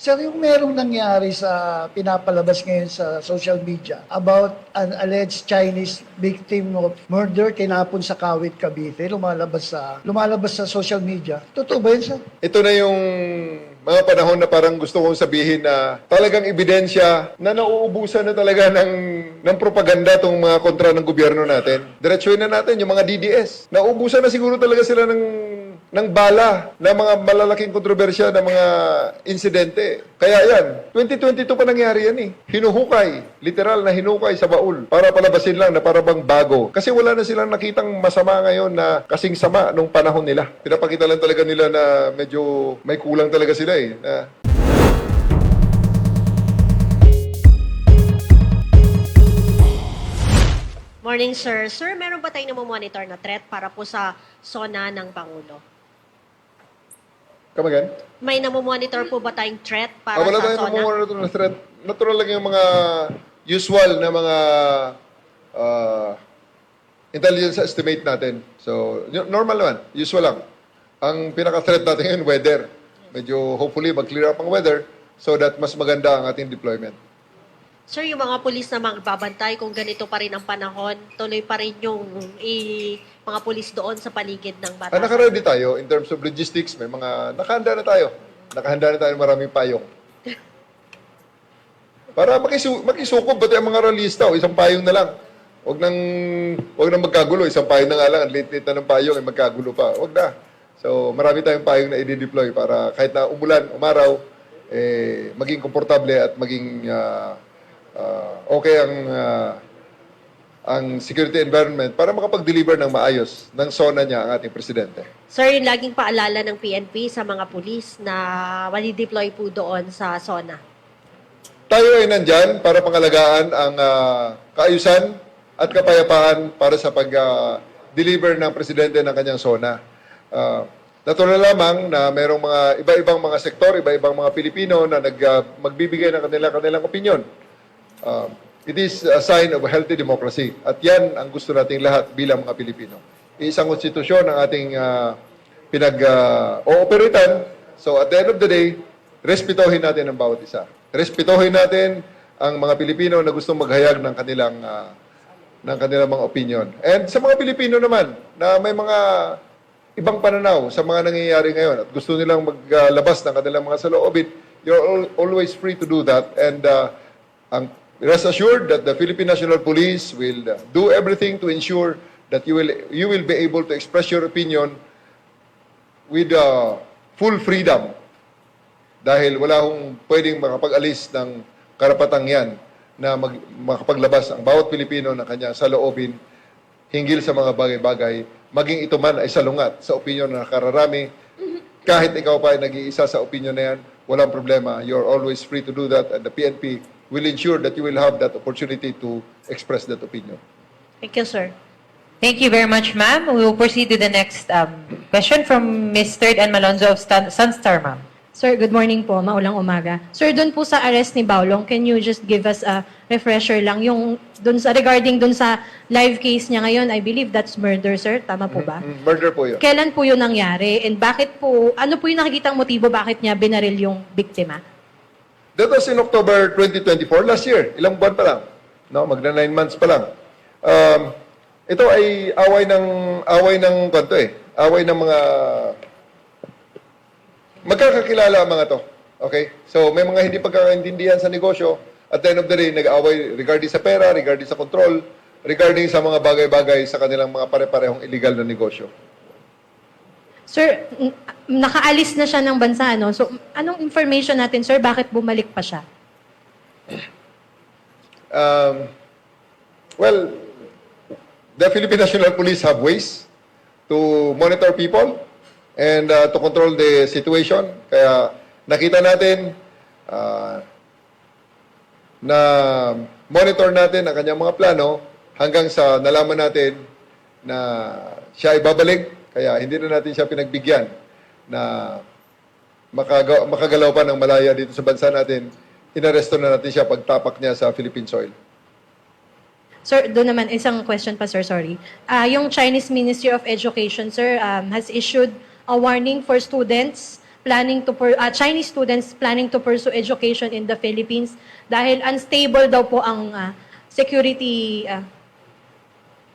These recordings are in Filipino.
Sir, yung merong nangyari sa pinapalabas ngayon sa social media about an alleged Chinese victim of murder tinapon sa Kawit, Cavite, lumalabas sa lumalabas sa social media. Totoo ba yun, sir? Ito na yung mga panahon na parang gusto kong sabihin na talagang ebidensya na nauubusan na talaga ng, ng propaganda tong mga kontra ng gobyerno natin. Diretsuhin na natin yung mga DDS. Nauubusan na siguro talaga sila ng ng bala na mga malalaking kontrobersya na mga insidente. Kaya yan, 2022 pa nangyari yan eh. Hinuhukay, literal na hinukay sa baul para palabasin lang na para bang bago. Kasi wala na silang nakitang masama ngayon na kasing sama nung panahon nila. Pinapakita lang talaga nila na medyo may kulang talaga sila eh. Na Morning, sir. Sir, meron ba tayong namomonitor na threat para po sa SONA ng Pangulo? Come again? May namomonitor po ba tayong threat para Ah, wala sa tayong SONA? kumuha na threat. Natural lang yung mga usual na mga ah, intelligence estimate natin. So, y- normal naman. Usual lang. Ang pinaka-threat natin ngayon, weather. Medyo hopefully mag-clear up ang weather so that mas maganda ang ating deployment. Sir, yung mga pulis na magbabantay, kung ganito pa rin ang panahon, tuloy pa rin yung i, mga pulis doon sa paligid ng bata. Ah, naka-ready tayo in terms of logistics. May mga nakahanda na tayo. Nakahanda na tayo ng maraming payong. Para makisu makisukob pati ang mga realista o isang payong na lang. Huwag nang, huwag nang magkagulo. Isang payong na nga lang. Ang liit-liit na ng payong ay magkagulo pa. Huwag na. So, marami tayong payong na i-deploy para kahit na umulan, umaraw, eh, maging komportable at maging ah, ah, okay ang ah, ang security environment para makapag-deliver ng maayos ng SONA niya ang ating presidente. Sir, yung laging paalala ng PNP sa mga pulis na mali-deploy po doon sa SONA. Tayo ay nandyan para pangalagaan ang ah, kaayusan at kapayapaan para sa pag-deliver ng presidente ng kanyang SONA. Ah, natural lamang na merong mga iba-ibang mga sektor, iba-ibang mga Pilipino na nag, ah, magbibigay ng kanila kanilang opinion. Ah, it is a sign of a healthy democracy. At yan ang gusto nating lahat bilang mga Pilipino. Isang konstitusyon ang ating uh, pinag-ooperatan. so at the end of the day, respetuhin natin ang bawat isa. Respetuhin natin ang mga Pilipino na gustong maghayag ng kanilang ah, ng kanilang mga opinion. And sa mga Pilipino naman na may mga ibang pananaw sa mga nangyayari ngayon at gusto nilang maglabas ng kanilang mga saloobin, you're al- always free to do that. And uh, ang rest assured that the Philippine National Police will uh, do everything to ensure that you will you will be able to express your opinion with uh, full freedom dahil wala hong pwedeng makapag-alis ng karapatang yan na mag, makapaglabas ang bawat Pilipino ng kanyang saloobin hinggil sa mga bagay-bagay, maging ito man ay salungat sa opinion na nakararami. Kahit ikaw pa ay nag-iisa sa opinion na yan, walang problema. You're always free to do that and the PNP will ensure that you will have that opportunity to express that opinion. Thank you, sir. Thank you very much, ma'am. We will proceed to the next um, question from Ms. Third and Malonzo of Stan- Sunstar, ma'am. Sir, good morning po. Maulang umaga. Sir, doon po sa arrest ni Baulong, can you just give us a refresher lang yung doon sa regarding doon sa live case niya ngayon? I believe that's murder, sir. Tama po ba? Mm, Murder po yun. Kailan po yun nangyari? And bakit po, ano po yung nakikitang motibo bakit niya binaril yung biktima? That was in October 2024, last year. Ilang buwan pa lang. No, magna nine months pa lang. Um, ito ay away ng away ng kwanto eh. Away ng mga magkakakilala ang mga to. Okay? So may mga hindi pagkakaintindihan sa negosyo. At the end of the day, nag-away regarding sa pera, regarding sa control, regarding sa mga bagay-bagay sa kanilang mga pare-parehong illegal na negosyo. Sir, nakaalis na siya ng bansa, no? So, anong information natin, sir? Bakit bumalik pa siya? Um, well, the Philippine National Police have ways to monitor people and uh, to control the situation. Kaya nakita natin uh, na monitor natin ang kanyang mga plano hanggang sa nalaman natin na siya ay babalik. Kaya hindi na natin siya pinagbigyan na makaga- makagalaw pa ng malaya dito sa bansa natin. Inaresto na natin siya pagtapak niya sa Philippine soil. Sir, doon naman, isang question pa, sir, sorry. Ah, yung Chinese Ministry of Education, sir, um, has issued a warning for students planning to per, ah, Chinese students planning to pursue education in the Philippines dahil unstable daw po ang ah, security ah,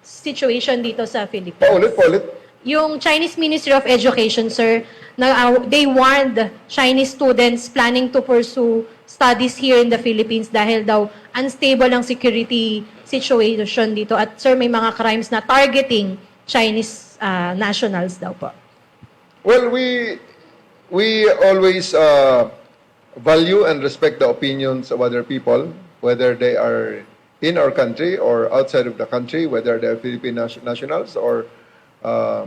situation dito sa Philippines. Paulit, paulit. Yung Chinese Ministry of Education, sir, na, uh, they warned Chinese students planning to pursue studies here in the Philippines dahil daw unstable ang security situation dito. At sir, may mga crimes na targeting Chinese uh, nationals daw po. Well, we we always uh, value and respect the opinions of other people, whether they are in our country or outside of the country, whether they are Philippine nation- nationals or uh,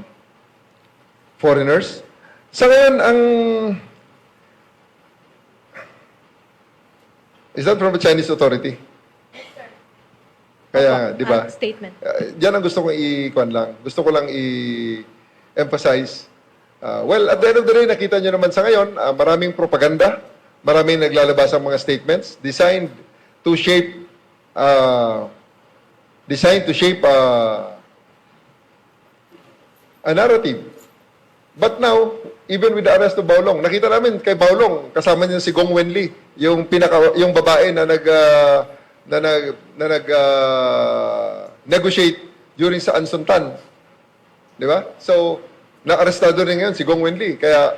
foreigners. Sa ngayon, ang... Is that from the Chinese authority? Kaya, di ba? Ah, statement. Uh, diyan ang gusto kong i-kwan lang. Gusto ko lang i-emphasize. Uh, well, at the end of the day, nakita nyo naman sa ngayon, uh, maraming propaganda, maraming naglalabas ang mga statements designed to shape uh, designed to shape uh, a narrative. But now, even with the arrest of Baulong, nakita namin kay Baulong, kasama niya si Gong Wenli, yung pinaka yung babae na nag uh, na nag na nag uh, negotiate during sa Ansuntan. 'Di ba? So, na-arestado rin ngayon si Gong Wenli. Kaya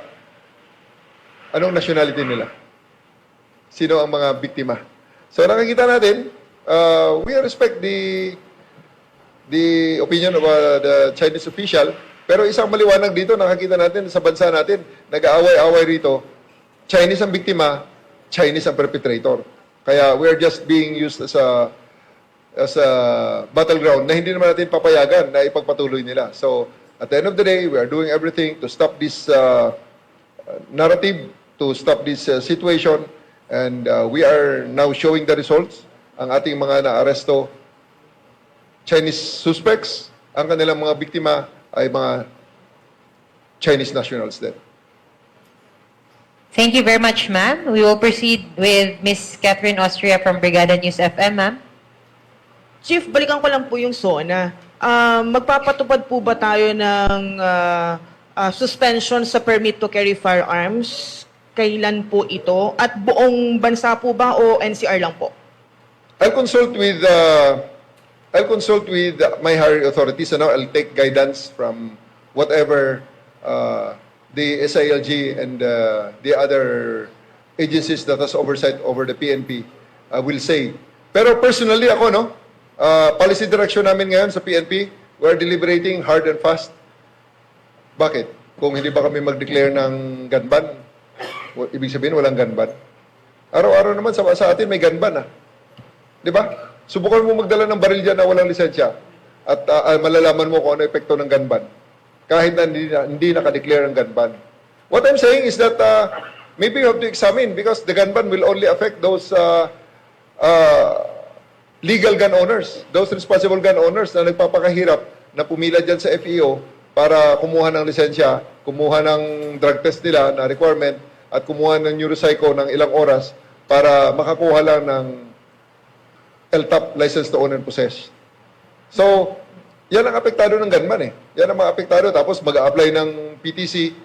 anong nationality nila? Sino ang mga biktima? So nakikita natin, uh, we respect the the opinion of uh, the Chinese official. Pero isang maliwanag dito, nakakita natin sa bansa natin, nag-aaway-away rito, Chinese ang biktima, Chinese ang perpetrator. Kaya we're just being used as a as a battleground na hindi naman natin papayagan na ipagpatuloy nila. So, at the end of the day, we are doing everything to stop this uh, narrative, to stop this uh, situation, and uh, we are now showing the results. Ang ating mga naaresto, Chinese suspects, ang kanilang mga biktima ay mga Chinese nationals din. Thank you very much, ma'am. We will proceed with Miss Catherine Austria from Brigada News FM, ma'am. Chief, balikan ko lang po yung SONA. Ah, magpapatupad po ba tayo ng ah, ah, suspension sa permit to carry firearms? Kailan po ito? At buong bansa po ba o NCR lang po? I'll consult with uh, I'll consult with my higher authorities and I'll take guidance from whatever uh, the SILG and uh, the other agencies that has oversight over the PNP uh, will say. Pero personally ako no, uh, policy direction namin ngayon sa PNP, we're deliberating hard and fast. Bakit? Kung hindi ba kami mag-declare ng gun ban, ibig sabihin walang gun. Araw-araw naman sa, sa atin may gun ban ah. Di ba? Subukan mo magdala ng baril dyan na walang lisensya at ah, malalaman mo kung ano epekto ng gun ban. Kahit na hindi, na, hindi naka-declare ang gun ban. What I'm saying is that uh, maybe you have to examine because the gun ban will only affect those uh, uh, legal gun owners, those responsible gun owners na nagpapakahirap na pumila dyan sa FEO para kumuha ng lisensya, kumuha ng drug test nila na requirement at kumuha ng neuropsycho ng ilang oras para makakuha lang ng LTAP, license to own and possess. So, yan ang apektado ng gunman eh. Yan ang mga apektado. Tapos mag-a-apply ng PTC.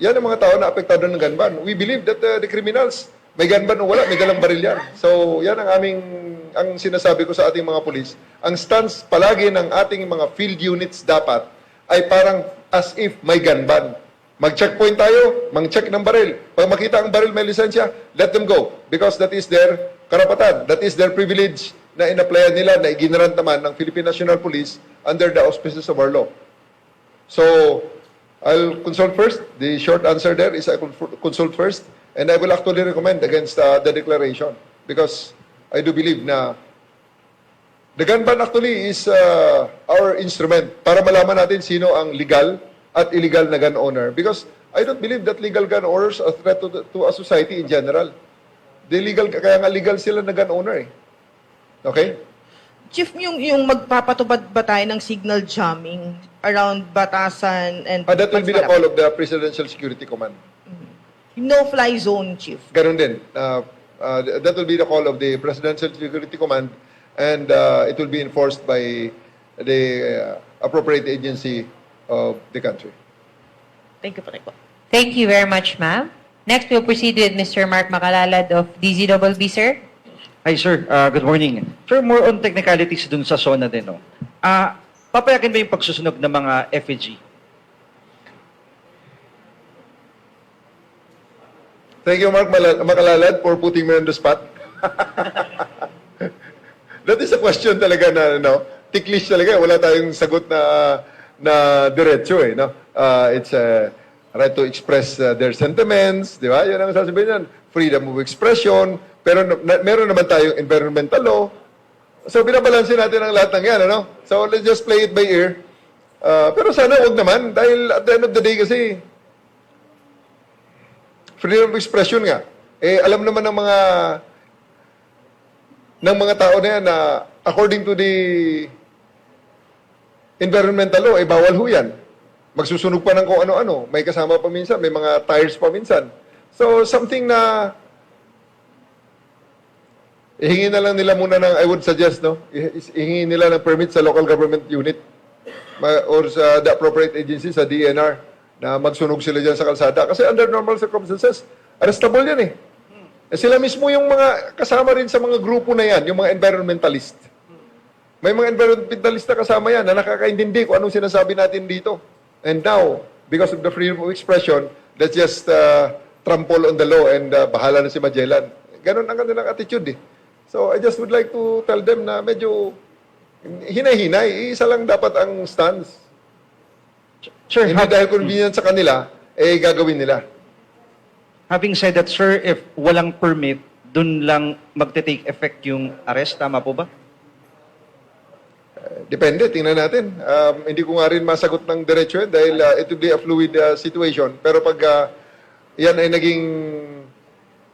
Yan ang mga tao na apektado ng gunman. We believe that uh, the criminals, may gunman o wala, may dalang baril yan. So, yan ang aming, ang sinasabi ko sa ating mga pulis. Ang stance palagi ng ating mga field units dapat ay parang as if may gun ban. Mag-checkpoint tayo, mang-check ng baril. Pag makita ang baril may lisensya, let them go. Because that is their karapatan. That is their privilege na in-applyan nila, na iginarant naman ng Philippine National Police under the auspices of our law. So, I'll consult first. The short answer there is I consult first. And I will actually recommend against uh, the declaration. Because I do believe na the gun ban actually is uh, our instrument para malaman natin sino ang legal at illegal na gun owner. Because I don't believe that legal gun owners are a threat to, the- to a society in general. The legal, kaya nga legal sila na gun owner eh. Okay? Chief, yung, yung magpapatupad ba tayo ng signal jamming around Batasan and... Uh, that will be the call of the Presidential Security Command. No-fly zone, Chief. Ganun din. Uh, uh, that will be the call of the Presidential Security Command and uh, it will be enforced by the uh, appropriate agency of the country. Thank you po. Thank you very much, ma'am. Next, we'll proceed with Mr. Mark Makalalad of DZWB, sir. Hi sir, Ah, good morning. Sir, more on technicalities dun sa SONA din, no? Ah, papayakin ba yung pagsusunog ng mga FEG? Thank you, Mark Mala- Makalalad, for putting me on the spot. That is a question talaga na, no, ticklish talaga. Wala tayong sagot na, na diretso, eh, no? Uh, it's a right to express uh, their sentiments, di ba? Yan ang sasabihin yan. Freedom of expression. Pero na- meron naman tayong environmental law. So, binabalansin natin ang lahat ng yan, ano? So, let's just play it by ear. Uh, pero sana wag naman, dahil at the end of the day kasi, freedom of expression nga. Eh, alam naman ng mga ng mga tao na yan na according to the environmental law, eh, bawal ho yan. Magsusunog pa ng kung ano-ano. May kasama pa minsan, may mga tires pa minsan. So, something na ihingi na lang nila muna ng, I would suggest, no? Ihingi nila ng permit sa local government unit or sa the appropriate agency, sa DNR, na magsunog sila dyan sa kalsada. Kasi under normal circumstances, arrestable yan eh. Eh, Sila mismo yung mga kasama rin sa mga grupo na yan, yung mga environmentalist. May mga environmentalist na kasama yan na nakakaintindi kung anong sinasabi natin dito. And now, because of the freedom of expression, let's just uh, trample on the law and uh, bahala na si Magellan. Ganon ang kanilang attitude eh. So I just would like to tell them na medyo hinay-hinay, isa lang dapat ang stance. Sir, Hindi dahil convenient sa kanila, eh gagawin nila. having said that, sir, if walang permit, dun lang magte-take effect yung arrest, tama po ba? Depende, tingnan natin. Um, hindi ko nga rin masagot ng diretso yun dahil uh, it will be a fluid uh, situation. Pero pag uh, yan ay naging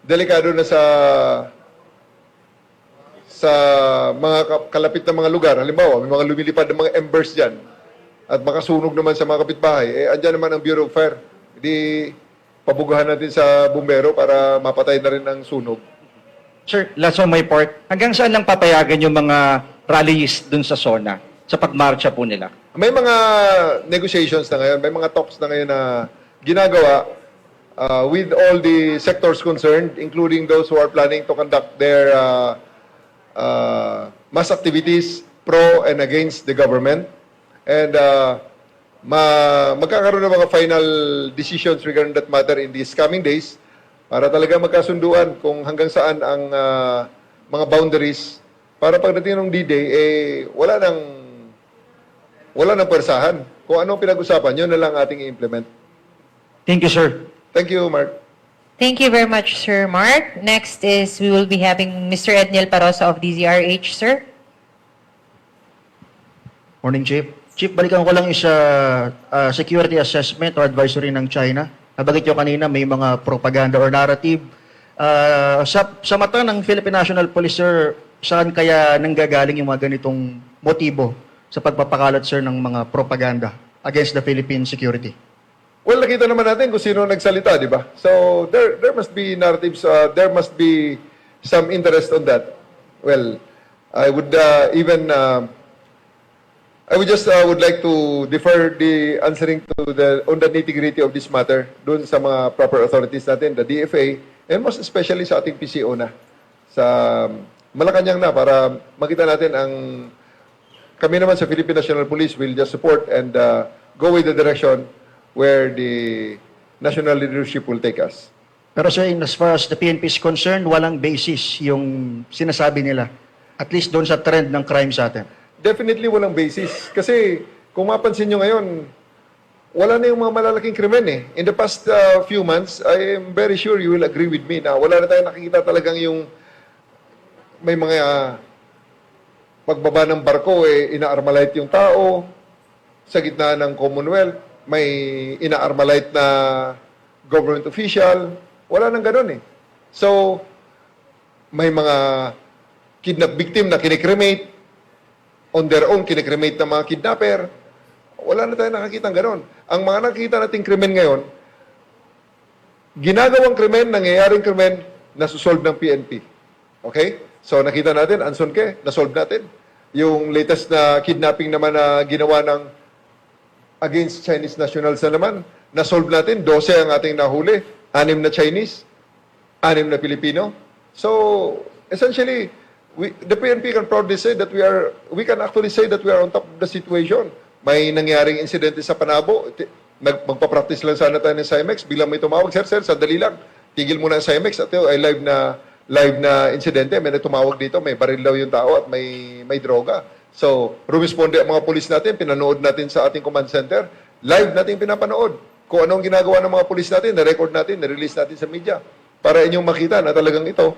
delikado na sa sa mga ka- kalapit na mga lugar, halimbawa, may mga lumilipad na mga embers dyan, at makasunog naman sa mga kapitbahay, eh, andyan naman ang Bureau of Fire. Hindi pabugahan natin sa bumbero para mapatay na rin ang sunog. Sir, last on my part, hanggang saan lang papayagan yung mga rallies dun sa SONA sa pagmarcha po nila? May mga negotiations na ngayon, may mga talks na ngayon na ginagawa uh, with all the sectors concerned, including those who are planning to conduct their uh, uh, mass activities pro and against the government. And uh, ma magkakaroon ng mga final decisions regarding that matter in these coming days para talaga magkasunduan kung hanggang saan ang uh, mga boundaries para pagdating ng D-Day, eh, wala nang wala nang persahan. Kung anong pinag-usapan, yun na lang ating i-implement. Thank you, sir. Thank you, Mark. Thank you very much, Sir Mark. Next is we will be having Mr. Edniel Parosa of DZRH, sir. Morning, Chief. Chief, balikan ko lang yung sa ah, security assessment or advisory ng China. Nabanggit nyo kanina, may mga propaganda or narrative. Ah, sa, sa mata ng Philippine National Police, sir, saan kaya nanggagaling yung mga ganitong motibo sa pagpapakalat, sir, ng mga propaganda against the Philippine security? Well, nakita naman natin kung sino nagsalita, di ba? So, there there must be narratives, uh, there must be some interest on that. Well, I would uh, even, uh, I would just uh, would like to defer the answering to the, on the nitty-gritty of this matter doon sa mga proper authorities natin, the DFA, and most especially sa ating PCO na, sa Malacanang na, para makita natin ang kami naman sa Philippine National Police will just support and uh, go with the direction where the national leadership will take us. Pero sir, in as far as the PNP is concerned, walang basis yung sinasabi nila. At least doon sa trend ng crime sa atin. Definitely walang basis. Kasi kung mapansin nyo ngayon, wala na yung mga malalaking krimen eh. In the past uh, few months, I am very sure you will agree with me na wala na tayong nakikita talagang yung may mga pagbaba ng barko eh, ina-armalite yung tao sa gitna ng Commonwealth. May ina-armalite na government official. Wala nang ganun eh. So, may mga kidnap victim na kinikremate, on their own, kinikremate ng mga kidnapper. Wala na tayong nakakita ng ganon. Ang mga nakikita nating krimen ngayon, ginagawang krimen, nangyayaring krimen, nasusolve ng PNP. Okay? So nakita natin, Anson Ke, nasolve natin. Yung latest na kidnapping naman na ginawa ng against Chinese nationals na naman, na-solve natin, 12 ang ating nahuli, anim na Chinese, anim na Pilipino. So, essentially, we, the PNP can proudly say that we are, we can actually say that we are on top of the situation. May nangyaring insidente sa Panabo, nag, magpa-practice lang sana tayo ng Cymex, biglang may tumawag, sir, sir, sandali lang, tigil muna ang Cymex, at ito ay live na, live na insidente, may tumawag dito, may baril daw yung tao at may, may droga. So, rumisponde ang mga polis natin, pinanood natin sa ating command center, live natin pinapanood. Kung anong ginagawa ng mga polis natin, na-record natin, na-release natin sa media. Para inyong makita na talagang ito,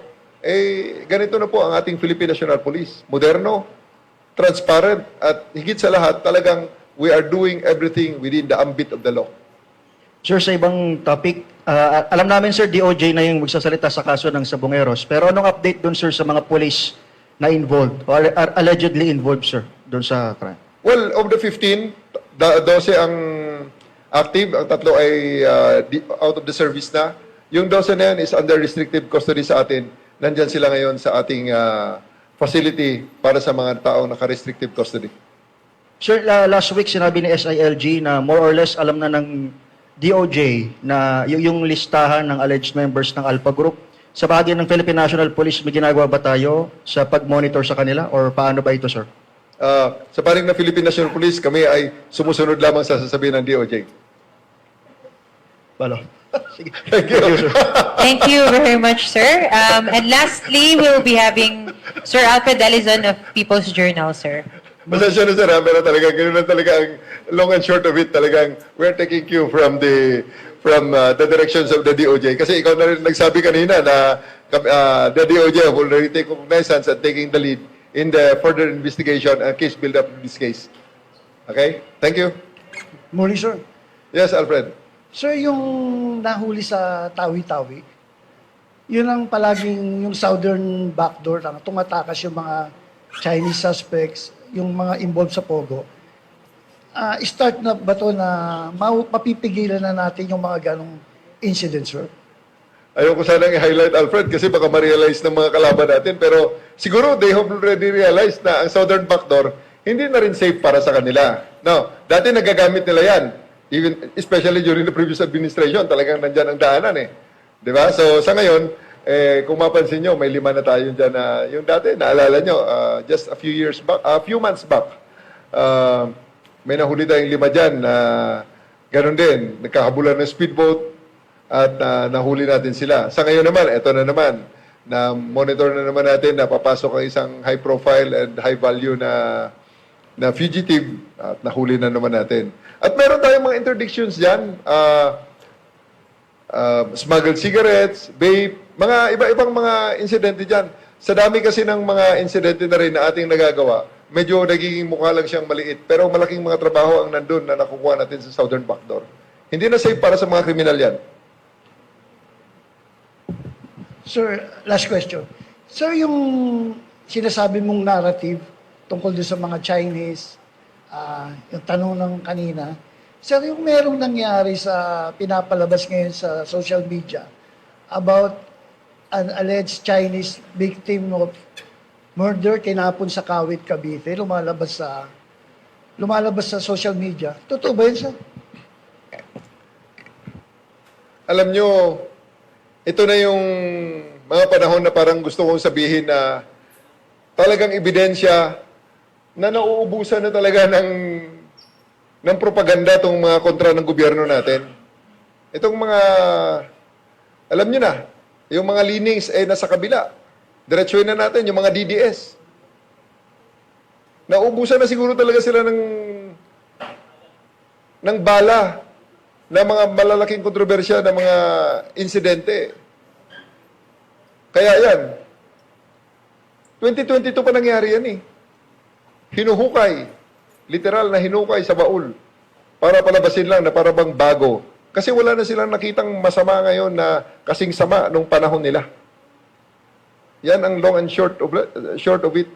eh, ganito na po ang ating Philippine National Police. Moderno, transparent, at higit sa lahat, talagang we are doing everything within the ambit of the law. Sir, sa ibang topic, ah, alam namin sir, DOJ na yung magsasalita sa kaso ng Sabongeros. Pero anong update doon sir sa mga police na involved or are allegedly involved sir doon sa crime? Well, of the 15, da- 12 ang active, ang tatlo ay uh, out of the service na. Yung 12 na yan is under restrictive custody sa atin. Nandyan sila ngayon sa ating uh, facility para sa mga taong naka-restrictive custody. Sir, la- last week sinabi ni SILG na more or less alam na ng DOJ na yung listahan ng alleged members ng Alpha Group. Sa bahagi ng Philippine National Police, may ginagawa ba tayo sa pag-monitor sa kanila or paano ba ito, sir? Uh, sa paring ng Philippine National Police, kami ay sumusunod lamang sa sasabihin ng DOJ. Balo. Sige. Thank you. Thank you very much, sir. Um, and lastly, we'll be having Sir Alfred Dalizon of People's Journal, sir. Pasensya na sir, pero talaga, ganun lang talaga ang long and short of it, talagang we're taking cue from the from uh, the directions of the DOJ. Kasi ikaw na rin nagsabi kanina na uh, the DOJ have already taken cognizance and taking the lead in the further investigation and case build-up of this case. Okay? Thank you. Muli, sir. Yes, Alfred. Sir, yung nahuli sa Tawi-Tawi, yun ang palaging yung southern backdoor tumatakas yung mga Chinese suspects, yung mga involved sa Pogo. Ah, start na ba to na mapipigilan na natin yung mga ganong incidents, sir? Ayoko sanang i-highlight, Alfred, kasi baka ma-realize ng mga kalaban natin. Pero siguro they have already realized na ang southern backdoor hindi na rin safe para sa kanila. No, dati nagagamit nila yan. Even, especially during the previous administration, talagang nandyan ang daanan eh. Di ba? So sa ngayon, eh, kung mapansin nyo, may lima na tayo dyan na, yung dati, naalala nyo, uh, just a few years back, a few months back, uh, may nahuli tayong lima dyan na ganun din, nagkahabulan ng speedboat, at ah, nahuli natin sila. Sa ngayon naman, eto na naman, na monitor na naman natin na papasok ang isang high profile and high value na na fugitive at nahuli na naman natin. At meron tayong mga interdictions diyan, ah ah, smuggled cigarettes, vape, mga iba-ibang mga insidente diyan. Sa dami kasi ng mga insidente na rin na ating nagagawa, medyo nagiging mukha lang siyang maliit. Pero malaking mga trabaho ang nandun na nakukuha natin sa Southern Backdoor. Hindi na safe para sa mga kriminal yan. Sir, last question. Sir, yung sinasabi mong narrative tungkol doon sa mga Chinese, ah, yung tanong ng kanina, sir, yung merong nangyari sa pinapalabas ngayon sa social media about an alleged Chinese victim of murder tinapon sa Kawit, Cavite, lumalabas sa lumalabas sa social media. Totoo ba yun, sir? alam nyo, ito na yung mga panahon na parang gusto kong sabihin na talagang ebidensya na nauubusan na talaga ng ng propaganda tong mga kontra ng gobyerno natin. Itong mga, alam nyo na, yung mga leanings ay nasa kabila. Diretsuhin na natin, yung mga DDS. Nauubusan na siguro talaga sila ng ng bala na mga malalaking kontrobersya na mga insidente. Kaya yan, 2022 pa nangyari yan eh. Hinuhukay, literal na hinukay sa baul para palabasin lang na para bang bago. Kasi wala na silang nakitang masama ngayon na kasing sama nung panahon nila. Yan ang long and short of, short of it.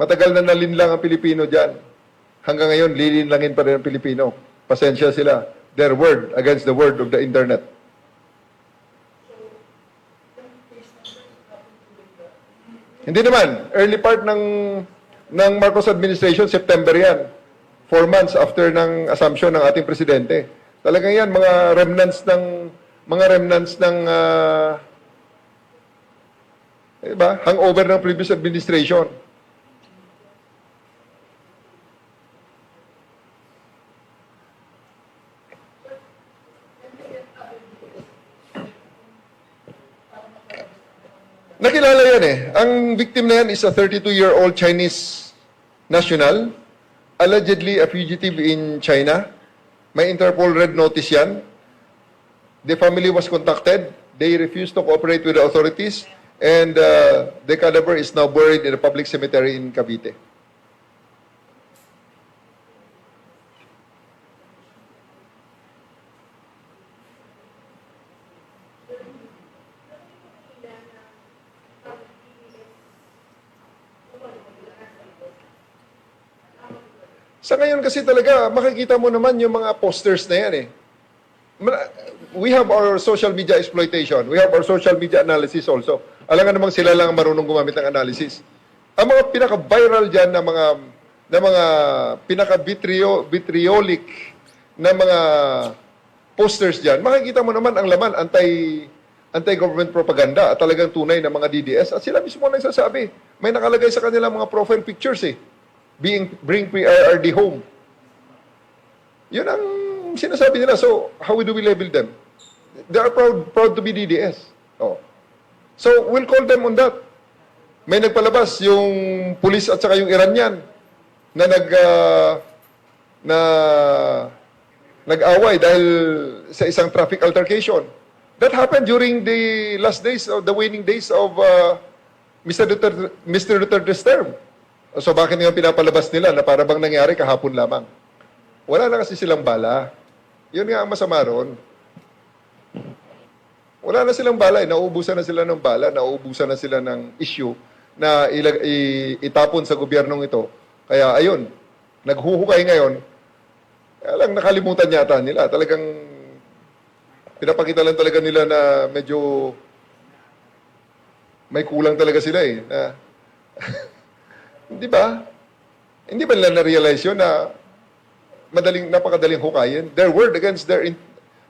Matagal na nalinlang ang Pilipino dyan. Hanggang ngayon, lilinlangin pa rin ang Pilipino. Pasensya sila. Their word against the word of the internet. Hindi naman. Early part ng ng Marcos administration, September yan. Four months after ng assumption ng ating presidente. Talagang yan, mga remnants ng, mga remnants ng, ah, eh ba, hangover ng previous administration. Nakilala yan eh. Ang victim na yan is a 32-year-old Chinese national, allegedly a fugitive in China. May Interpol red notice yan. The family was contacted. They refused to cooperate with the authorities. And uh, the cadaver is now buried in a public cemetery in Cavite. Sa ngayon kasi talaga, makikita mo naman yung mga posters na yan eh. We have our social media exploitation. We have our social media analysis also. Alam nga namang sila lang ang marunong gumamit ng analysis. Ang mga pinaka-viral dyan na mga na mga pinaka-vitrio, vitriolic na mga posters dyan, makikita mo naman ang laman anti anti-government propaganda at talagang tunay na mga DDS at sila mismo nagsasabi. May nakalagay sa kanilang mga profile pictures eh. Being, bring PRRD home. Yun ang sinasabi nila. So, how do we label them? They are proud, proud to be DDS. Oh. So, we'll call them on that. May nagpalabas yung pulis at saka yung Iranian na nag ah, na nag-away dahil sa isang traffic altercation. That happened during the last days of the waning days of uh, Mr. Duterte, Mr. Duterte's term. So bakit nga pinapalabas nila na para bang nangyari kahapon lamang? Wala na kasi silang bala. Yun nga ang masama ron. Wala na silang bala. eh. Nauubusan na sila ng bala. Nauubusan na sila ng issue na ilag, i, itapon sa gobyernong ito. Kaya ayun, naghuhukay ngayon. Kaya lang nakalimutan yata nila. Talagang pinapakita lang talaga nila na medyo may kulang talaga sila eh. Na, Di ba? Hindi ba nila na-realize yun na madaling, napakadaling hukayin? Their word against their, in-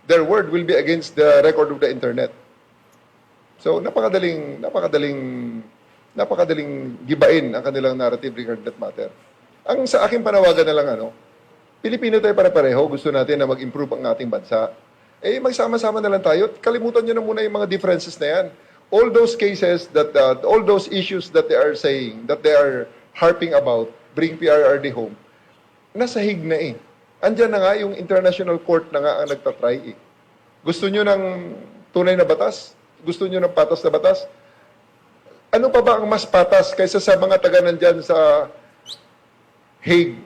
their word will be against the record of the internet. So, napakadaling, napakadaling, napakadaling gibain ang kanilang narrative regarding that matter. Ang sa aking panawagan na lang, ano, Pilipino tayo para-pareho, gusto natin na mag-improve ang ating bansa. Eh, magsama-sama na lang tayo. Kalimutan nyo na muna yung mga differences na yan. All those cases that, uh, all those issues that they are saying, that they are harping about, bring PRRD home, nasa hig na eh. Andyan na nga yung international court na nga ang nagtatry eh. Gusto nyo ng tunay na batas? Gusto nyo ng patas na batas? Ano pa ba ang mas patas kaysa sa mga taga nandyan sa Hague?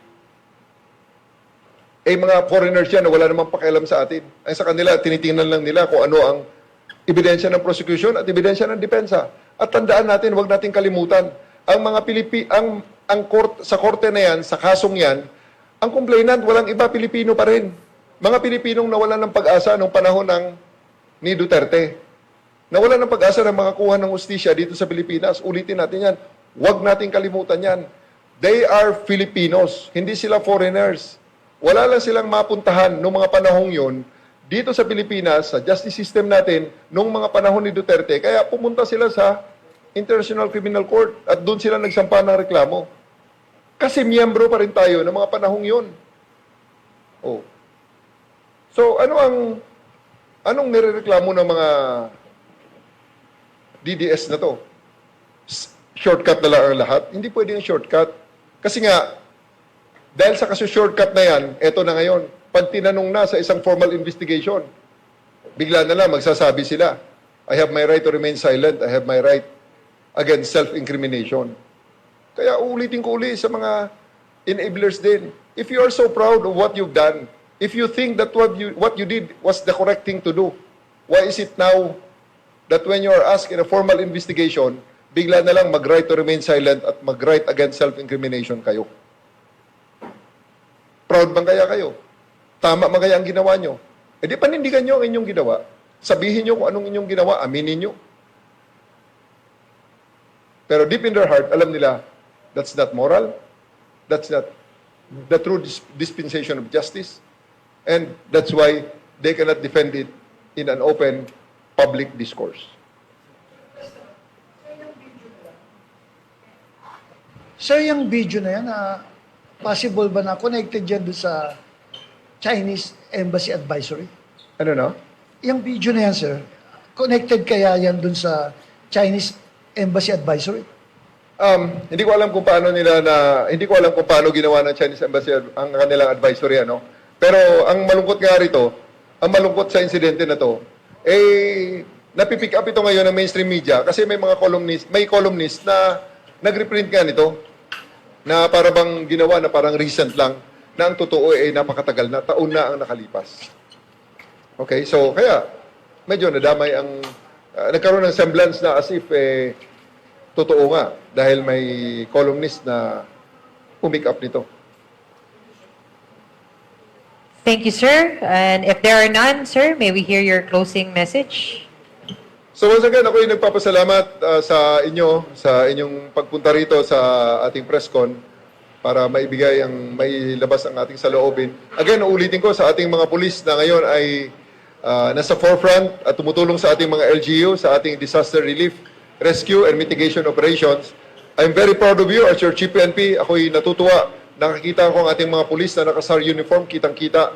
Eh, mga foreigners yan na wala namang pakialam sa atin. Ay sa kanila, tinitingnan lang nila kung ano ang ebidensya ng prosecution at ebidensya ng depensa. At tandaan natin, huwag natin kalimutan, ang mga Pilipi, ang, ang court, sa korte na yan, sa kasong yan, ang complainant, walang iba, Pilipino pa rin. Mga Pilipinong nawalan ng pag-asa nung panahon ng ni Duterte. Nawalan ng pag-asa ng mga kuha ng ustisya dito sa Pilipinas. Ulitin natin yan. Huwag natin kalimutan yan. They are Filipinos, hindi sila foreigners. Wala lang silang mapuntahan noong mga panahong yon dito sa Pilipinas, sa justice system natin, noong mga panahon ni Duterte. Kaya pumunta sila sa International Criminal Court at doon sila nagsampa ng reklamo. Kasi miyembro pa rin tayo ng mga panahong yon. Oh. So, ano ang anong nirereklamo ng mga DDS na to? Shortcut na lang ang lahat? Hindi pwede yung shortcut. Kasi nga, dahil sa kasi shortcut na yan, eto na ngayon, pag tinanong na sa isang formal investigation, bigla na lang magsasabi sila, I have my right to remain silent, I have my right against self-incrimination. Kaya uulitin ko uli sa mga enablers din. If you are so proud of what you've done, if you think that what you, what you did was the correct thing to do, why is it now that when you are asked in a formal investigation, bigla na lang mag-right to remain silent at mag-right against self-incrimination kayo? Proud bang kaya kayo? Tama ba kaya ang ginawa nyo? E di panindigan nyo ang inyong ginawa. Sabihin nyo kung anong inyong ginawa, aminin nyo. Pero deep in their heart, alam nila, that's not moral. That's not the true dis- dispensation of justice. And that's why they cannot defend it in an open public discourse. Sir, yung video na yan, ah, possible ba na connected yan doon sa Chinese Embassy Advisory? Ano no? Yung video na yan, sir, connected kaya yan doon sa Chinese Embassy Advisory? Um, hindi ko alam kung paano nila na hindi ko alam kung paano ginawa ng Chinese Embassy ang kanilang advisory ano. Pero ang malungkot nga rito, ang malungkot sa insidente na to, eh napipick up ito ngayon ng mainstream media kasi may mga columnist, may columnist na nagreprint nga nito na para bang ginawa na parang recent lang na ang totoo ay napakatagal na taon na ang nakalipas. Okay, so kaya medyo nadamay ang ah, nagkaroon ng semblance na as if eh, totoo nga dahil may columnist na pumick up nito. Thank you, sir. And if there are none, sir, may we hear your closing message? So once again, ako yung nagpapasalamat ah, sa inyo, sa inyong pagpunta rito sa ating press con para maibigay ang may labas ang ating saloobin. Again, uulitin ko sa ating mga pulis na ngayon ay ah, nasa forefront at tumutulong sa ating mga LGU, sa ating disaster relief, rescue and mitigation operations. I'm very proud of you as your Chief PNP. Ako'y natutuwa. Nakakita ko ang ating mga pulis na nakasar uniform, kitang-kita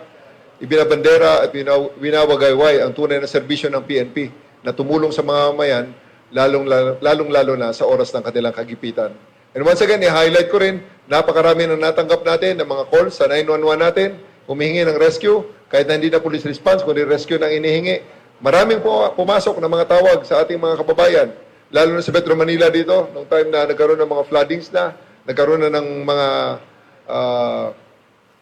ibinabandera at winaw- winawagayway ang tunay na serbisyo ng PNP na tumulong sa mga mamayan, lalong, lalong lalo na sa oras ng kanilang kagipitan. And once again, i-highlight ko rin, napakarami na natanggap natin ng mga calls sa 911 natin, humihingi ng rescue, kahit na hindi na police response, kundi rescue ng inihingi. Maraming pumasok na mga tawag sa ating mga kababayan, lalo na sa Metro Manila dito, nung time na nagkaroon ng mga floodings na, nagkaroon na ng mga ah,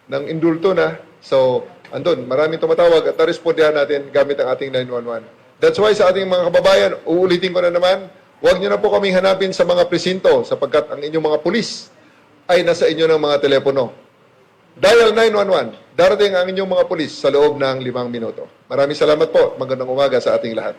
ng indulto na. So, andun, maraming tumatawag at narespondihan natin gamit ang ating 911. That's why sa ating mga kababayan, uulitin ko na naman, huwag nyo na po kaming hanapin sa mga presinto sapagkat ang inyong mga pulis ay nasa inyo ng mga telepono. Dial 911. Darating ang inyong mga pulis sa loob ng limang minuto. Maraming salamat po. Magandang umaga sa ating lahat.